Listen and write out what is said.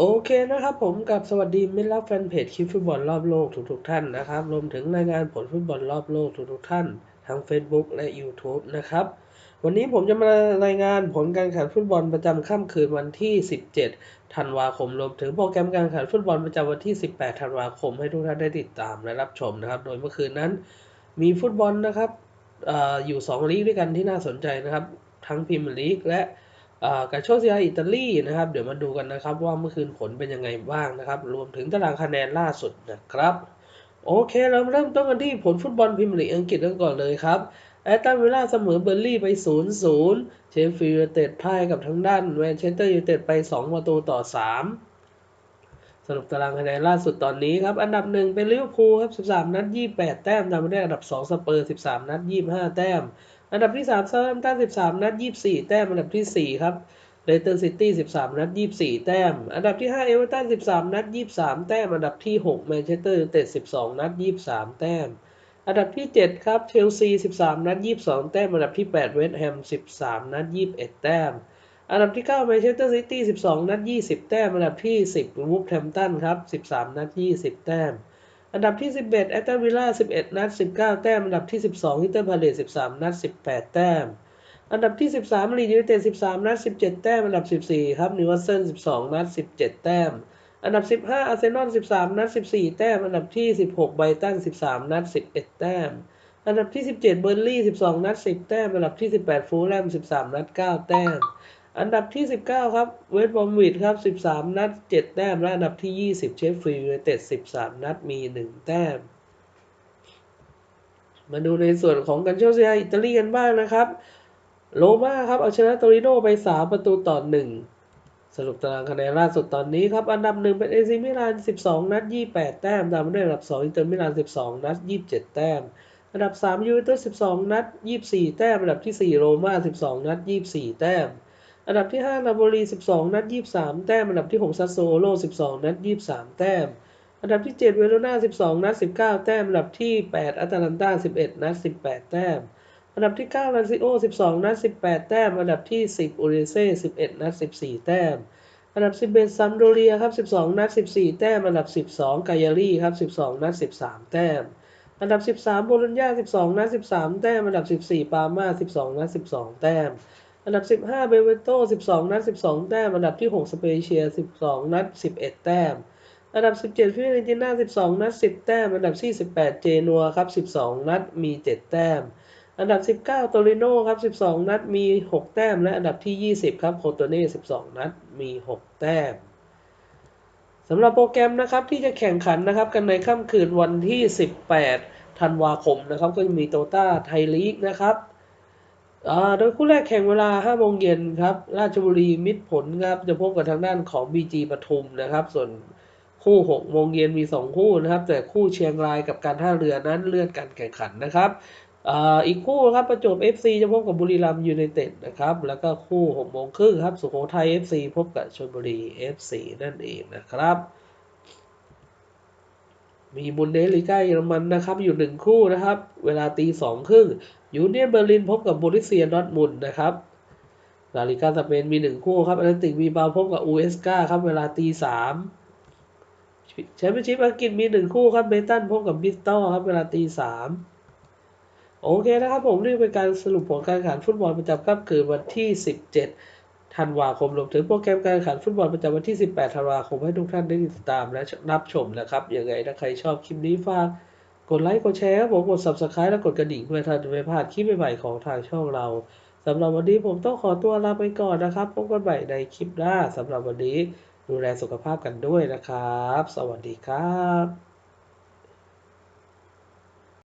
โอเคนะครับผมกับสวัสดีมิตรรักแฟนเพจคลิปฟุตบอลรอบโลกทุกๆท่านนะครับ รวมถึงรายงานผลฟุตบอลรอบโลกทุกๆท่าน ทั้ง Facebook และ YouTube นะครับ วันนี้ผมจะมารายงานผลการแข่งขันฟุตบอลประจำค่ำคืนวันที่ 17 ธันวาคม รวมถึงโปรแกรมการแข่งขันฟุตบอลประจำวันที่ 18 ธันวาคมให้ทุกท่านได้ติดตามและรับชมนะครับ โดยเมื่อคืนนั้น มีฟุตบอลนะครับออยู่ 2 ลีกด้วยกันที่น่าสนใจนะครับ ทั้งพรีเมียร์ลีกและ กาโชเซียอิตาลีนะครับ เดี๋ยวมาดูกันนะครับว่าเมื่อคืนผลเป็นยังไงบ้างนะครับ รวมถึงตารางคะแนนล่าสุดนะครับ โอเคเราเริ่มต้นกันที่ผลฟุตบอลพรีเมียร์ลีกอังกฤษกันก่อนเลยครับแอตตันวิลล่าเสมอเบอร์ลี่ไป 0-0 เชฟฟิลด์เต็ดพ่ายกับทางด้านแมนเชสเตอร์ยูไนเต็ดไป 2 ประตูต่อ 3สรุปตารางคะแนนล่าสุดตอนนี้ครับ อันดับหนึ่งเป็นลิเวอร์พูลครับ 13 นัด 28 แต้มตามมาด้วยอันดับ 2 สเปอร์ 13 นัด 25 แต้ม อันดับที่3เซาท์แฮมป์ตัน13 นัด 24 แต้ม อันดับที่ 4 ครับเลสเตอร์ซิตี้13 นัด 24 แต้ม อันดับที่ 5 เอเวอร์ตัน13 นัด 23 แต้ม อันดับที่ 6 แมนเชสเตอร์ยูไนเต็ด12 นัด 23 แต้ม อันดับที่ 7 ครับ เชลซี 13 นัด 22 แต้ม อันดับที่ 8 เวสต์แฮม 13 นัด 21 แต้ม อันดับที่ 9 แมนเชสเตอร์ซิตี้ 12 นัด 20 แต้ม อันดับที่ 10 วูฟแฮมป์ตันครับ 13 นัด 20 แต้ม อันดับที่ 11แอตตันวิลล่า11 นัด 19 แต้ม อันดับที่ 12ฮิตเตอร์พาเลต13 นัด 18 แต้ม อันดับที่ 13ลีดยูไนเต็ด13 นัด 17 แต้ม อันดับ 14 ครับนิวคาสเซิล12 นัด 17 แต้ม อันดับ 15อาร์เซนอล13 นัด 14 แต้ม อันดับที่ 16ไบตัน13 นัด 11 แต้ม อันดับที่ 17เบอร์ลี่12 นัด 10 แต้ม อันดับที่ 18ฟูลแลม13 นัด 9 แต้ม อันดับที่ 19 ครับเวสต์บอมวิดครับ 13 นัด 7 แต้ม และอันดับที่ 20 เชฟฟิลด์ยูไนเต็ด 13 นัดมี 1 แต้ม มาดูในส่วนของกันโชเซียอิตาลีกันบ้างนะครับ โรม่าครับเอาชนะโตริโนไป 3 ประตูต่อ 1 สรุปตารางคะแนนล่าสุดตอนนี้ครับ อันดับ 1 เป็นเอซิมิลาน 12 นัด 28 แต้ม ตามมาด้วยอันดับ 2 อินเตอร์มิลาน 12 นัด 27 แต้มอันดับ3ยูเวนตุส12 นัด 24 แต้ม อันดับที่ 4 โรม่า 12 นัด 24 แต้ม อันดับที่ 5 นาโปลี12 นัด 23 แต้ม อันดับที่ 6 ซัสโซโล 12 นัด 23 แต้ม อันดับที่ 7 เวโรนา12 นัด 19 แต้ม อันดับที่ 8 อัตแลนตา11 นัด 18 แต้ม อันดับที่ 9ลานซิโอ 12 นัด 18 แต้ม อันดับที่ 10อูเรเซ่ 11 นัด 14 แต้ม อันดับ 11 ซัมโดเรียครับ 12 นัด 14 แต้ม อันดับ 12 กายาลีครับ 12 นัด 13 แต้ม อันดับ 13 โบโลญญา 12 นัด 13 แต้ม อันดับ 14 ปาม่า 12 นัด 12 แต้ม อันดับ15เบเวโต้12นัด12แต้ม อันดับที่6สเปเชีย12นัด11แต้ม อันดับ17ฟิเรนติน่า12นัด10แต้ม อันดับที่18เจนัวครับ12นัดมี7แต้ม อันดับ19โตริโนครับ12นัดมี6แต้ม และอันดับที่20ครับโคโตเน่12นัดมี6แต้มสำหรับโปรแกรมนะครับที่จะแข่งขันนะครับกันในค่ำคืนวันที่ 18 ธันวาคมนะครับก็จะมีโตต้าไทยลีกนะครับ โดยคู่แรกแข่งเวลา 5 โมงเย็นครับ ราชบุรีมิตรผลครับ จะพบกับทางด้านของ BG ปทุมนะครับ ส่วนคู่ 6 โมงเย็นมี 2 คู่นะครับ แต่คู่เชียงรายกับการท่าเรือนั้นเลื่อนการแข่งขันนะครับอีกคู่ครับประจวบ FC จะพบกับบุรีรัมย์ยูไนเต็ดนะครับ แล้วก็คู่6โมงครึ่งครับ สุโขทัย FC พบกับชลบุรี FC นั่นเองนะครับ มีบุนเดสลีกาเยอรมันนะครับ อยู่หนึ่งคู่นะครับ เวลาตีสองครึ่ง ยูเนียนเบอร์ลินพบกับบูริเซียดอทมุนนะครับลาลิกาสเปนมีหนึ่งคู่ครับอตเลติกมีบาพบกับอูเอสกาครับเวลาตีสามแชมเปี้ยนชิพอังกฤษมีหนึ่งคู่ครับเบตันพบกับบิสตัลครับเวลาตีสามโอเคนะครับผมนี่เป็นการสรุปผลการแข่งขันฟุตบอลประจำค่ำคืนวันที่ 17 ธันวาคมรวมถึงโปรแกรมการแข่งขันฟุตบอลประจำวันที่ 18 ธันวาคมให้ทุกท่านได้ติดตามและรับชมนะครับยังไงถ้าใครชอบคลิปนี้ฝาก กดไลค์กดแชร์ครับผมกด subscribe และกดกระดิ่งเพื่อท่านจะไม่พลาดคลิปใหม่ๆของทางช่องเราสำหรับวันนี้ผมต้องขอตัวลาไปก่อนนะครับพบกันใหม่ในคลิปหน้าสำหรับวันนี้ดูแลสุขภาพกันด้วยนะครับ สวัสดีครับ